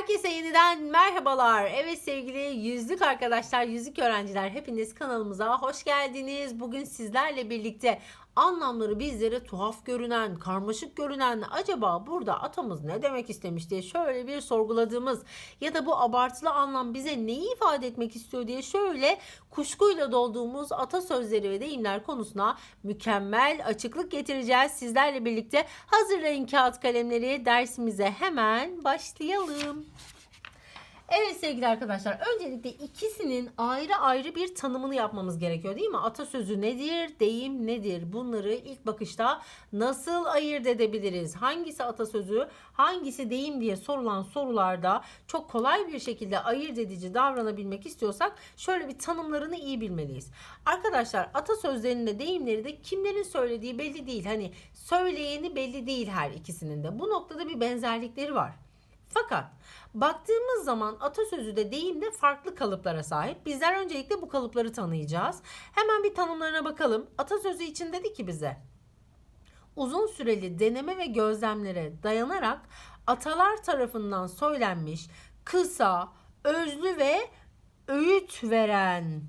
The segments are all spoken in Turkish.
Herkese yeniden merhabalar. Evet sevgili yüzlük arkadaşlar, yüzlük öğrenciler hepiniz kanalımıza hoş geldiniz. Bugün sizlerle birlikte anlamları bizlere tuhaf görünen, karmaşık görünen acaba burada atamız ne demek istemiş diye şöyle bir sorguladığımız ya da bu abartılı anlam bize neyi ifade etmek istiyor diye şöyle kuşkuyla dolduğumuz atasözleri ve deyimler konusuna mükemmel açıklık getireceğiz. Sizlerle birlikte hazırlayın kağıt kalemleri dersimize hemen başlayalım. Evet sevgili arkadaşlar öncelikle ikisinin ayrı ayrı bir tanımını yapmamız gerekiyor değil mi? Atasözü nedir, deyim nedir? Bunları ilk bakışta nasıl ayırt edebiliriz? Hangisi atasözü, hangisi deyim diye sorulan sorularda çok kolay bir şekilde ayırt edici davranabilmek istiyorsak şöyle bir tanımlarını iyi bilmeliyiz. Arkadaşlar atasözlerinde deyimleri de kimlerin söylediği belli değil. Hani söyleyeni belli değil her ikisinin de. Bu noktada bir benzerlikleri var. Fakat baktığımız zaman atasözü de deyim de farklı kalıplara sahip. Bizler öncelikle bu kalıpları tanıyacağız. Hemen bir tanımlarına bakalım. Atasözü için dedi ki bize uzun süreli deneme ve gözlemlere dayanarak atalar tarafından söylenmiş kısa, özlü ve öğüt veren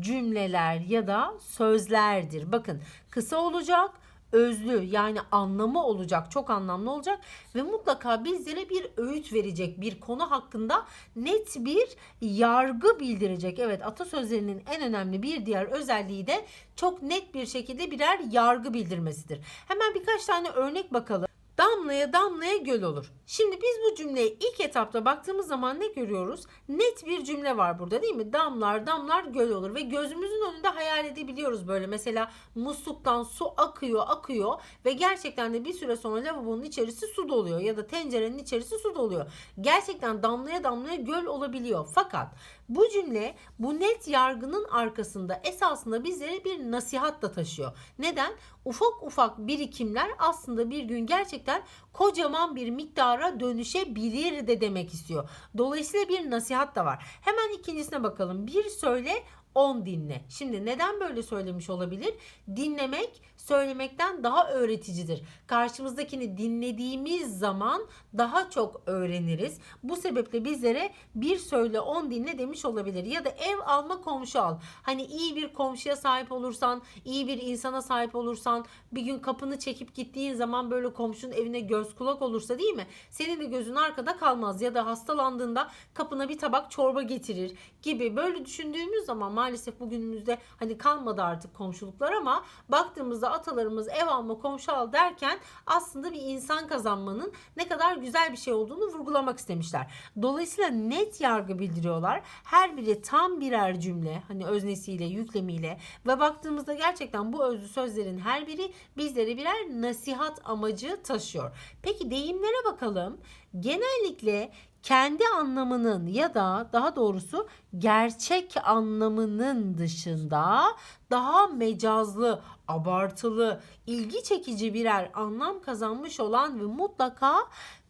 cümleler ya da sözlerdir. Bakın kısa olacak, özlü yani anlamı olacak, çok anlamlı olacak ve mutlaka bizlere bir öğüt verecek, bir konu hakkında net bir yargı bildirecek. Evet atasözlerinin en önemli bir diğer özelliği de çok net bir şekilde birer yargı bildirmesidir. Hemen birkaç tane örnek bakalım. Damlaya damlaya göl olur. Şimdi biz bu cümleye ilk etapta baktığımız zaman ne görüyoruz? Net bir cümle var burada değil mi? Damlar damlar göl olur ve gözümüzün önünde hayal edebiliyoruz böyle. Mesela musluktan su akıyor akıyor ve gerçekten de bir süre sonra lavabonun içerisi su doluyor ya da tencerenin içerisi su doluyor. Gerçekten damlaya damlaya göl olabiliyor. Fakat bu cümle bu net yargının arkasında esasında bizlere bir nasihat da taşıyor. Neden? Ufak ufak birikimler aslında bir gün gerçekten kocaman bir miktara dönüşebilir de demek istiyor. Dolayısıyla bir nasihat da var. Hemen ikincisine bakalım. Bir söyle 10 dinle. Şimdi neden böyle söylemiş olabilir? Dinlemek söylemekten daha öğreticidir. Karşımızdakini dinlediğimiz zaman daha çok öğreniriz. Bu sebeple bizlere bir söyle 10 dinle demiş olabilir. Ya da ev alma komşu al. Hani iyi bir komşuya sahip olursan, iyi bir insana sahip olursan, bir gün kapını çekip gittiğin zaman böyle komşunun evine göz kulak olursa değil mi? Senin de gözün arkada kalmaz ya da hastalandığında kapına bir tabak çorba getirir gibi böyle düşündüğümüz zaman maalesef bugünümüzde hani kalmadı artık komşuluklar ama baktığımızda atalarımız ev alma komşu al derken aslında bir insan kazanmanın ne kadar güzel bir şey olduğunu vurgulamak istemişler. Dolayısıyla net yargı bildiriyorlar. Her biri tam birer cümle hani öznesiyle yüklemiyle ve baktığımızda gerçekten bu özlü sözlerin her biri bizlere birer nasihat amacı taşıyor. Peki deyimlere bakalım. Genellikle kendi anlamının ya da daha doğrusu gerçek anlamının dışında daha mecazlı, abartılı, ilgi çekici birer anlam kazanmış olan ve mutlaka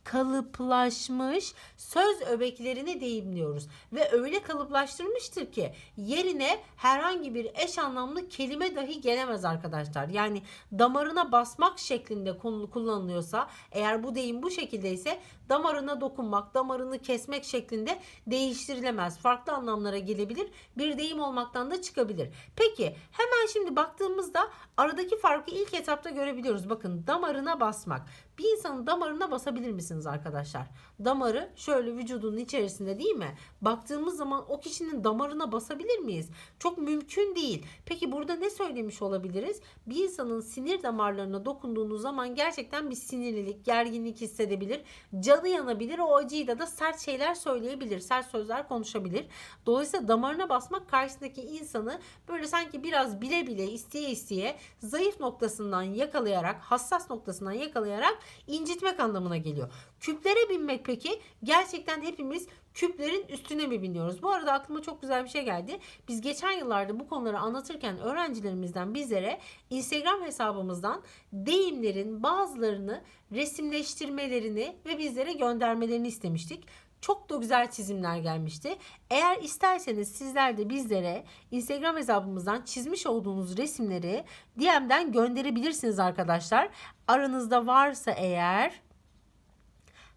kalıplaşmış söz öbeklerini deyimliyoruz. Ve öyle kalıplaştırmıştır ki yerine herhangi bir eş anlamlı kelime dahi gelemez arkadaşlar. Yani damarına basmak şeklinde kullanılıyorsa eğer bu deyim bu şekildeyse damarına dokunmak, damarını kesmek şeklinde değiştirilemez. Farklı anlamlara gelebilir. Bir deyim olmaktan da çıkabilir. Peki hemen şimdi baktığımızda aradaki farkı ilk etapta görebiliyoruz. Bakın damarına basmak. Bir insanın damarına basabilir misiniz arkadaşlar? Damarı şöyle vücudunun içerisinde değil mi? Baktığımız zaman o kişinin damarına basabilir miyiz? Çok mümkün değil. Peki burada ne söylemiş olabiliriz? Bir insanın sinir damarlarına dokunduğunuz zaman gerçekten bir sinirlilik, gerginlik hissedebilir. Canı yanabilir. O acıyla da sert şeyler söyleyebilir. Sert sözler konuşabilir. Dolayısıyla damarına basmak karşısındaki insanı böyle sanki biraz bile bile isteye isteye zayıf noktasından yakalayarak, hassas noktasından yakalayarak incitmek anlamına geliyor. Küplere binmek peki gerçekten hepimiz küplerin üstüne mi biniyoruz? Bu arada aklıma çok güzel bir şey geldi. Biz geçen yıllarda bu konuları anlatırken öğrencilerimizden bizlere Instagram hesabımızdan deyimlerin bazılarını resimleştirmelerini ve bizlere göndermelerini istemiştik. Çok da güzel çizimler gelmişti. Eğer isterseniz sizler de bizlere Instagram hesabımızdan çizmiş olduğunuz resimleri DM'den gönderebilirsiniz arkadaşlar. Aranızda varsa eğer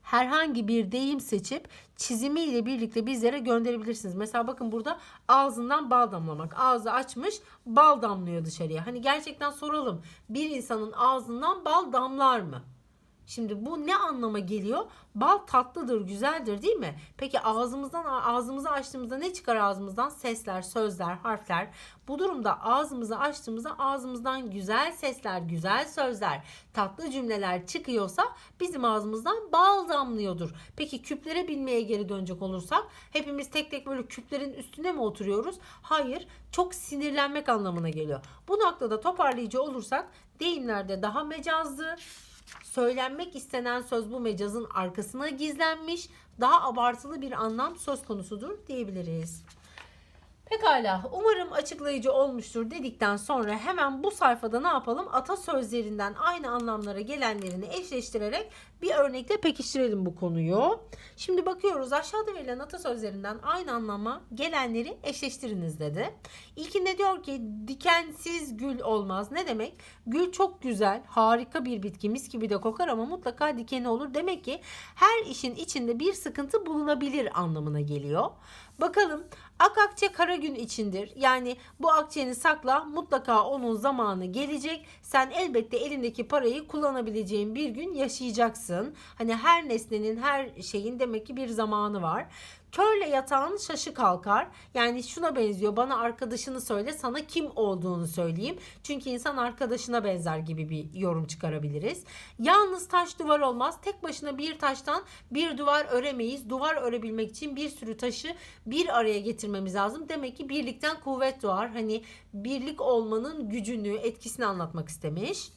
herhangi bir deyim seçip çizimiyle birlikte bizlere gönderebilirsiniz. Mesela bakın burada ağzından bal damlamak. Ağzı açmış bal damlıyor dışarıya. Hani gerçekten soralım. Bir insanın ağzından bal damlar mı? Şimdi bu ne anlama geliyor? Bal tatlıdır, güzeldir değil mi? Peki ağzımızdan ağzımızı açtığımızda ne çıkar ağzımızdan? Sesler, sözler, harfler. Bu durumda ağzımızı açtığımızda ağzımızdan güzel sesler, güzel sözler, tatlı cümleler çıkıyorsa bizim ağzımızdan bal damlıyordur. Peki küplere binmeye geri dönecek olursak hepimiz tek tek böyle küplerin üstüne mi oturuyoruz? Hayır, çok sinirlenmek anlamına geliyor. Bu noktada toparlayıcı olursak deyimlerde daha mecazlı, söylenmek istenen söz bu mecazın arkasına gizlenmiş, daha abartılı bir anlam söz konusudur diyebiliriz. Pekala umarım açıklayıcı olmuştur dedikten sonra hemen bu sayfada ne yapalım? Atasözlerinden aynı anlamlara gelenlerini eşleştirerek bir örnekle pekiştirelim bu konuyu. Şimdi bakıyoruz aşağıda verilen atasözlerinden aynı anlama gelenleri eşleştiriniz dedi. İlkinde diyor ki dikensiz gül olmaz. Ne demek? Gül çok güzel, harika bir bitki, mis gibi de kokar ama mutlaka dikeni olur. Demek ki her işin içinde bir sıkıntı bulunabilir anlamına geliyor. Bakalım ak akçe kara gün içindir. Yani bu akçeni sakla mutlaka onun zamanı gelecek. Sen elbette elindeki parayı kullanabileceğin bir gün yaşayacaksın. Hani her nesnenin her şeyin demek ki bir zamanı var. Körle yatağın şaşı kalkar. Yani şuna benziyor. Bana arkadaşını söyle sana kim olduğunu söyleyeyim. Çünkü insan arkadaşına benzer gibi bir yorum çıkarabiliriz. Yalnız taş duvar olmaz. Tek başına bir taştan bir duvar öremeyiz. Duvar örebilmek için bir sürü taşı bir araya getirmemiz lazım. Demek ki birlikten kuvvet doğar. Hani birlik olmanın gücünü, etkisini anlatmak istemiş.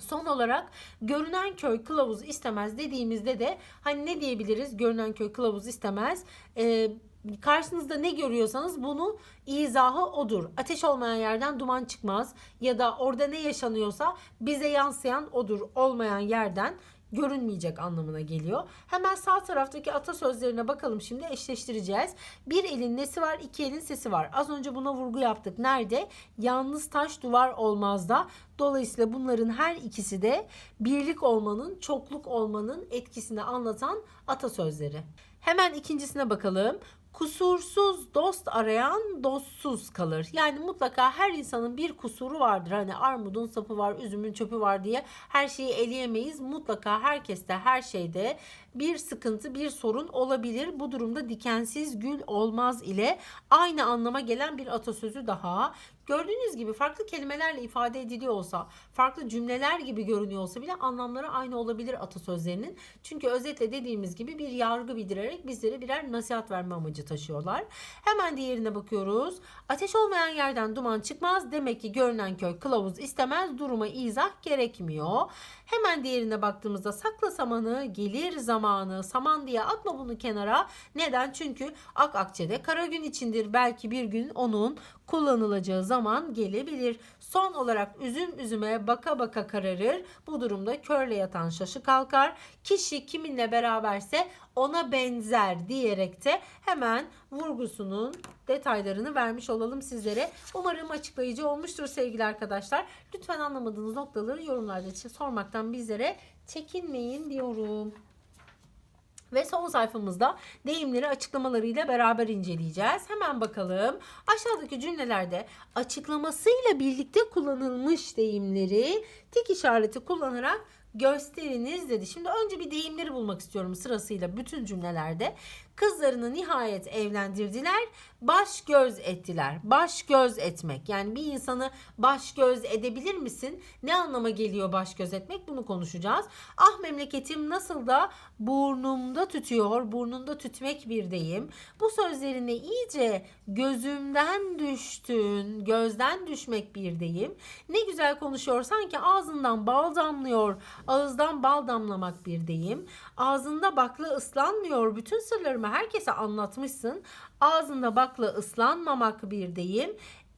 Son olarak görünen köy kılavuz istemez dediğimizde de hani ne diyebiliriz? Görünen köy kılavuz istemez. Ee, karşınızda ne görüyorsanız bunu izahı odur. Ateş olmayan yerden duman çıkmaz ya da orada ne yaşanıyorsa bize yansıyan odur. Olmayan yerden görünmeyecek anlamına geliyor. Hemen sağ taraftaki atasözlerine bakalım şimdi eşleştireceğiz. Bir elin nesi var, iki elin sesi var. Az önce buna vurgu yaptık. Nerede? Yalnız taş duvar olmaz da. Dolayısıyla bunların her ikisi de birlik olmanın, çokluk olmanın etkisini anlatan atasözleri. Hemen ikincisine bakalım. Kusursuz dost arayan dostsuz kalır. Yani mutlaka her insanın bir kusuru vardır. Hani armudun sapı var, üzümün çöpü var diye her şeyi eleyemeyiz. Mutlaka herkeste, her şeyde bir sıkıntı, bir sorun olabilir. Bu durumda dikensiz gül olmaz ile aynı anlama gelen bir atasözü daha. Gördüğünüz gibi farklı kelimelerle ifade ediliyor olsa, farklı cümleler gibi görünüyor olsa bile anlamları aynı olabilir atasözlerinin. Çünkü özetle dediğimiz gibi bir yargı bildirerek bizlere birer nasihat verme amacı taşıyorlar. Hemen diğerine bakıyoruz. Ateş olmayan yerden duman çıkmaz. Demek ki görünen köy kılavuz istemez. Duruma izah gerekmiyor. Hemen diğerine baktığımızda sakla samanı gelir zamanı. Saman diye atma bunu kenara. Neden? Çünkü ak akçede kara gün içindir. Belki bir gün onun kullanılacağı zaman gelebilir. Son olarak üzüm üzüme baka baka kararır. Bu durumda körle yatan şaşı kalkar. Kişi kiminle beraberse ona benzer diyerek de hemen vurgusunun detaylarını vermiş olalım sizlere. Umarım açıklayıcı olmuştur sevgili arkadaşlar. Lütfen anlamadığınız noktaları yorumlarda sormaktan bizlere çekinmeyin diyorum. Ve son sayfamızda deyimleri açıklamalarıyla beraber inceleyeceğiz. Hemen bakalım. Aşağıdaki cümlelerde açıklamasıyla birlikte kullanılmış deyimleri tik işareti kullanarak gösteriniz dedi. Şimdi önce bir deyimleri bulmak istiyorum sırasıyla bütün cümlelerde. Kızlarını nihayet evlendirdiler. Baş göz ettiler. Baş göz etmek. Yani bir insanı baş göz edebilir misin? Ne anlama geliyor baş göz etmek? Bunu konuşacağız. Ah memleketim nasıl da burnumda tütüyor. Burnunda tütmek bir deyim. Bu sözlerine iyice gözümden düştün. Gözden düşmek bir deyim. Ne güzel konuşuyor. Sanki ağzından bal damlıyor. Ağızdan bal damlamak bir deyim. Ağzında bakla ıslanmıyor. Bütün sırlarımı herkese anlatmışsın. Ağzında bakla ıslanmamak bir deyim.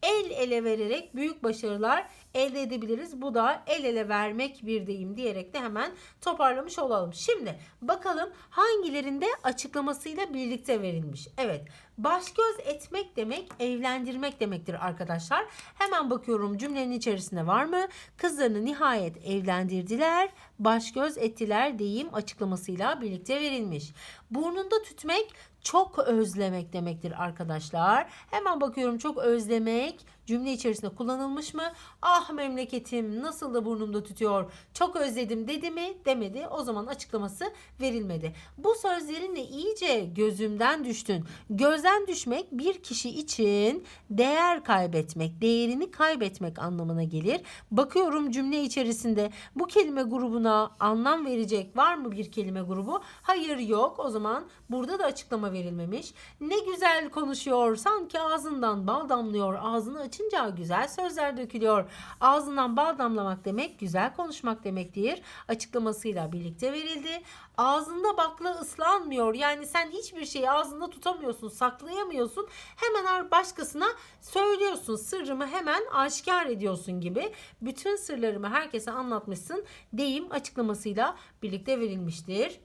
El ele vererek büyük başarılar elde edebiliriz. Bu da el ele vermek bir deyim diyerek de hemen toparlamış olalım. Şimdi bakalım hangilerinde açıklamasıyla birlikte verilmiş. Evet baş göz etmek demek evlendirmek demektir arkadaşlar. Hemen bakıyorum cümlenin içerisinde var mı? Kızlarını nihayet evlendirdiler, baş göz ettiler deyim açıklamasıyla birlikte verilmiş. Burnunda tütmek çok özlemek demektir arkadaşlar. Hemen bakıyorum çok özlemek cümle içerisinde kullanılmış mı? Ah memleketim nasıl da burnumda tütüyor. Çok özledim dedi mi? Demedi. O zaman açıklaması verilmedi. Bu sözlerinle iyice gözümden düştün. Gözden düşmek bir kişi için değer kaybetmek, değerini kaybetmek anlamına gelir. Bakıyorum cümle içerisinde bu kelime grubuna anlam verecek var mı bir kelime grubu? Hayır yok. O zaman burada da açıklama verilmemiş. Ne güzel konuşuyor. Sanki ağzından bal damlıyor. Ağzını açınca güzel sözler dökülüyor. Ağzından bal damlamak demek güzel konuşmak demektir. Açıklamasıyla birlikte verildi. Ağzında bakla ıslanmıyor. Yani sen hiçbir şeyi ağzında tutamıyorsun, saklayamıyorsun. Hemen başkasına söylüyorsun. Sırrımı hemen aşikar ediyorsun gibi. Bütün sırlarımı herkese anlatmışsın. Deyim açıklamasıyla birlikte verilmiştir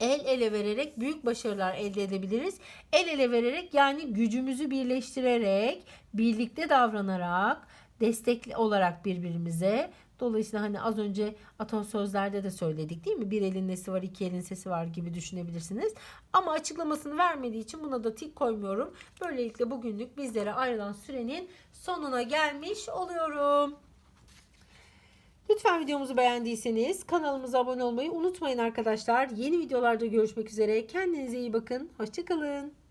el ele vererek büyük başarılar elde edebiliriz. El ele vererek yani gücümüzü birleştirerek, birlikte davranarak, destekli olarak birbirimize. Dolayısıyla hani az önce atasözlerde de söyledik değil mi? Bir elin nesi var, iki elin sesi var gibi düşünebilirsiniz. Ama açıklamasını vermediği için buna da tik koymuyorum. Böylelikle bugünlük bizlere ayrılan sürenin sonuna gelmiş oluyorum. Lütfen videomuzu beğendiyseniz kanalımıza abone olmayı unutmayın arkadaşlar. Yeni videolarda görüşmek üzere. Kendinize iyi bakın. Hoşçakalın.